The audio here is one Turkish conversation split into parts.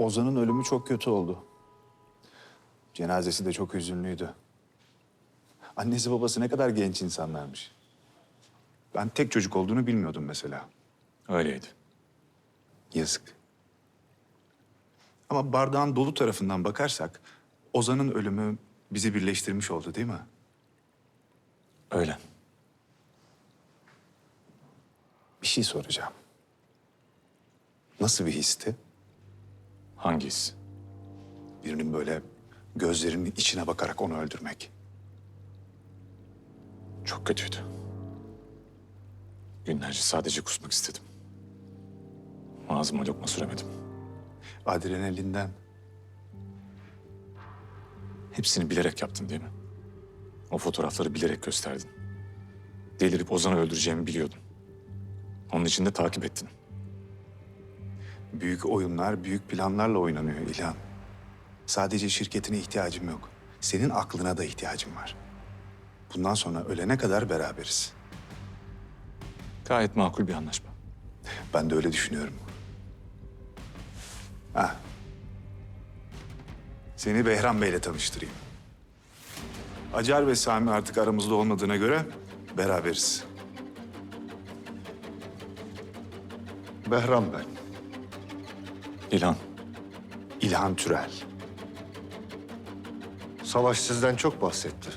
Ozan'ın ölümü çok kötü oldu. Cenazesi de çok hüzünlüydü. Annesi babası ne kadar genç insanlarmış. Ben tek çocuk olduğunu bilmiyordum mesela. Öyleydi. Yazık. Ama bardağın dolu tarafından bakarsak Ozan'ın ölümü bizi birleştirmiş oldu değil mi? Öyle. Bir şey soracağım. Nasıl bir histi? Hangisi? Birinin böyle gözlerinin içine bakarak onu öldürmek. Çok kötüydü. Günlerce sadece kusmak istedim. Ağzıma lokma süremedim. Adrenalinden. Hepsini bilerek yaptın değil mi? O fotoğrafları bilerek gösterdin. Delirip Ozan'ı öldüreceğimi biliyordun. Onun için de takip ettin. Büyük oyunlar büyük planlarla oynanıyor İlhan. Sadece şirketine ihtiyacım yok. Senin aklına da ihtiyacım var. Bundan sonra ölene kadar beraberiz. Gayet makul bir anlaşma. Ben de öyle düşünüyorum. Ha. Seni Behram Bey'le tanıştırayım. Acar ve Sami artık aramızda olmadığına göre beraberiz. Behram ben. İlhan, İlhan Türel. Savaş sizden çok bahsetti.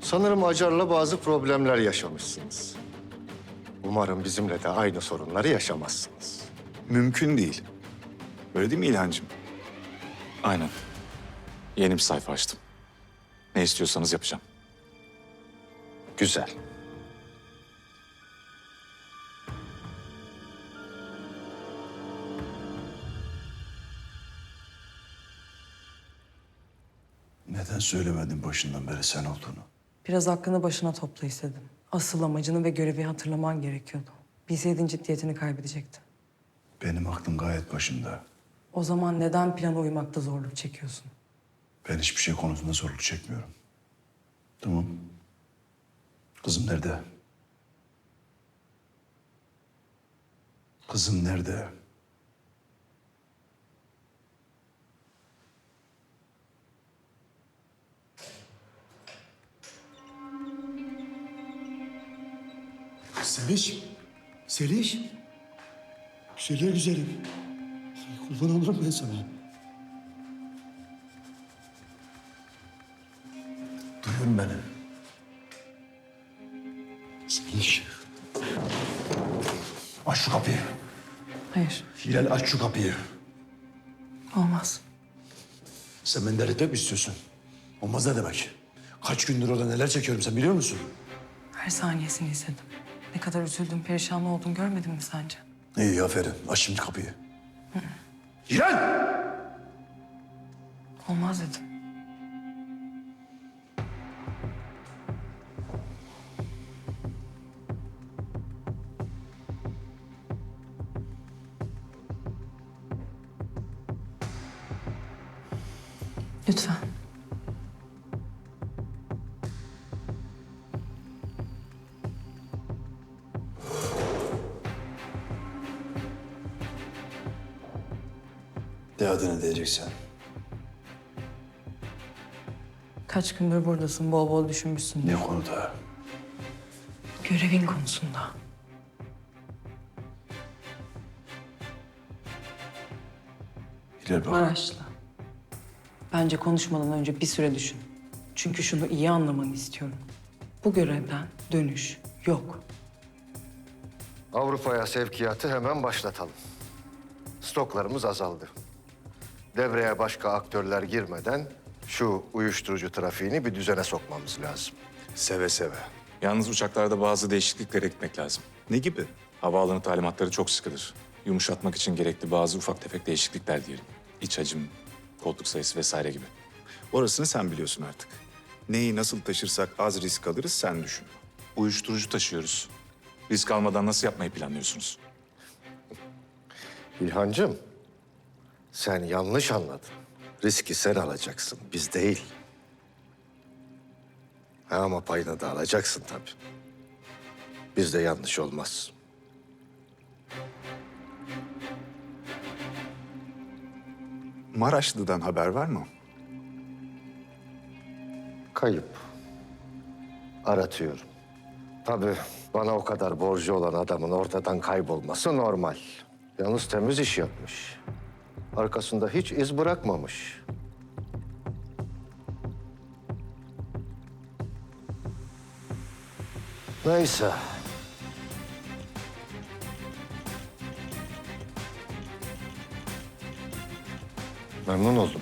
Sanırım Acar'la bazı problemler yaşamışsınız. Umarım bizimle de aynı sorunları yaşamazsınız. Mümkün değil. Öyle değil mi İlhancığım? aynen. Yeni bir sayfa açtım. Ne istiyorsanız yapacağım. Güzel. Neden söylemedin başından beri sen olduğunu? Biraz aklını başına topla istedim. Asıl amacını ve görevi hatırlaman gerekiyordu. Bilseydin ciddiyetini kaybedecektin. Benim aklım gayet başımda. O zaman neden plana uymakta zorluk çekiyorsun? Ben hiçbir şey konusunda zorluk çekmiyorum. Tamam. Kızım nerede? Kızım nerede? Seliş. Seliş. Güzeller güzelim. Kurban olurum ben sana. Duyun beni. Seliş. Aç şu kapıyı. Hayır, Hilal aç şu kapıyı. olmaz. Sen beni delirtmek mi istiyorsun? Olmaz ne demek? Kaç gündür orada neler çekiyorum sen biliyor musun? Her saniyesini izledim. Ne kadar üzüldüm, perişan oldun görmedin mi sence? İyi aferin. Aç şimdi kapıyı. Hilal! Olmaz dedim. Lütfen. De adını diyeceksen. Kaç gündür buradasın, bol bol düşünmüşsün. Ne konuda? Görevin konusunda. Hilal bak. Maraşlı. Bence konuşmadan önce bir süre düşün. Çünkü şunu iyi anlamanı istiyorum. Bu görevden dönüş yok. Avrupa'ya sevkiyatı hemen başlatalım. Stoklarımız azaldı. Devreye başka aktörler girmeden şu uyuşturucu trafiğini bir düzene sokmamız lazım. Seve seve. Yalnız uçaklarda bazı değişikliklere gitmek lazım. Ne gibi? Havaalanı talimatları çok sıkıdır. Yumuşatmak için gerekli bazı ufak tefek değişiklikler diyelim. İç hacim, koltuk sayısı vesaire gibi. Orasını sen biliyorsun artık. Neyi nasıl taşırsak az risk alırız sen düşün. Uyuşturucu taşıyoruz. Risk almadan nasıl yapmayı planlıyorsunuz? İlhancığım, sen yanlış anladın. Riski sen alacaksın, biz değil. Ha, ama payını da alacaksın tabii. Bizde yanlış olmaz. Maraşlı'dan haber var mı? Kayıp. Aratıyorum. Tabii bana o kadar borcu olan adamın ortadan kaybolması normal. Yalnız temiz iş yapmış. Arkasında hiç iz bırakmamış. Neyse. Memnun oldum.